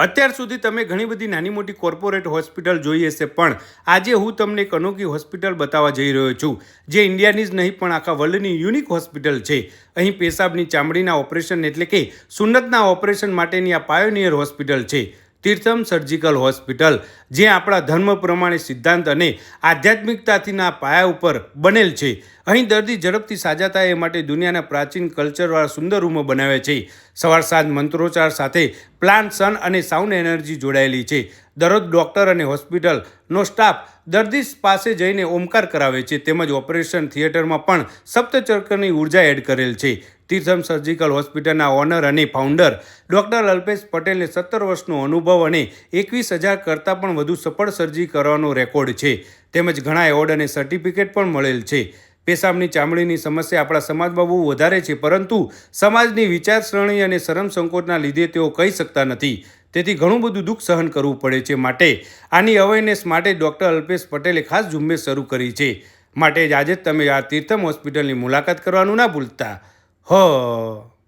અત્યાર સુધી તમે ઘણી બધી નાની મોટી કોર્પોરેટ હોસ્પિટલ જોઈ હશે, પણ આજે હું તમને એક અનોખી હોસ્પિટલ બતાવવા જઈ રહ્યો છું, જે ઇન્ડિયાની જ નહીં, પણ આખા વર્લ્ડની યુનિક હોસ્પિટલ છે. અહીં પેશાબની ચામડીના ઓપરેશન એટલે કે સુન્નતના ઓપરેશન માટેની આ પાયોનિયર હોસ્પિટલ છે. તીર્થમ સર્જિકલ હોસ્પિટલ, જે આપણા ધર્મ પ્રમાણે સિદ્ધાંત અને આધ્યાત્મિકતાથીના પાયા ઉપર બનેલ છે. અહીં દર્દી ઝડપથી સાજા થાય એ માટે દુનિયાના પ્રાચીન કલ્ચરવાળા સુંદર રૂમો બનાવે છે. સવાર સાંજ મંત્રોચ્ચાર સાથે પ્લાન્ટ સન અને સાઉન્ડ એનર્જી જોડાયેલી છે. દરરોજ ડૉક્ટર અને હોસ્પિટલનો સ્ટાફ દર્દી પાસે જઈને ઓમકાર કરાવે છે. તેમજ ઓપરેશન થિયેટરમાં પણ સપ્તચક્રની ઊર્જા એડ કરેલ છે. તીર્થમ સર્જિકલ હોસ્પિટલના ઓનર અને ફાઉન્ડર ડૉક્ટર અલ્પેશ પટેલને સત્તર વર્ષનો અનુભવ અને એકવીસ હજાર કરતાં પણ વધુ સફળ સર્જરી કરવાનો રેકોર્ડ છે. તેમજ ઘણા એવોર્ડ અને સર્ટિફિકેટ પણ મળેલ છે. પેશાબની ચામડીની સમસ્યા આપણા સમાજમાં બહુ વધારે છે, પરંતુ સમાજની વિચારસરણી અને શરમ સંકોચના લીધે તેઓ કહી શકતા નથી. તેથી ઘણું બધું દુઃખ સહન કરવું પડે છે માટે આની અવેરનેસ માટે ડૉક્ટર અલ્પેશ પટેલે ખાસ ઝુંબેશ શરૂ કરી છે. માટે જ આજે જ તમે આ તીર્થમ હોસ્પિટલની મુલાકાત કરવાનું ના ભૂલતા. હ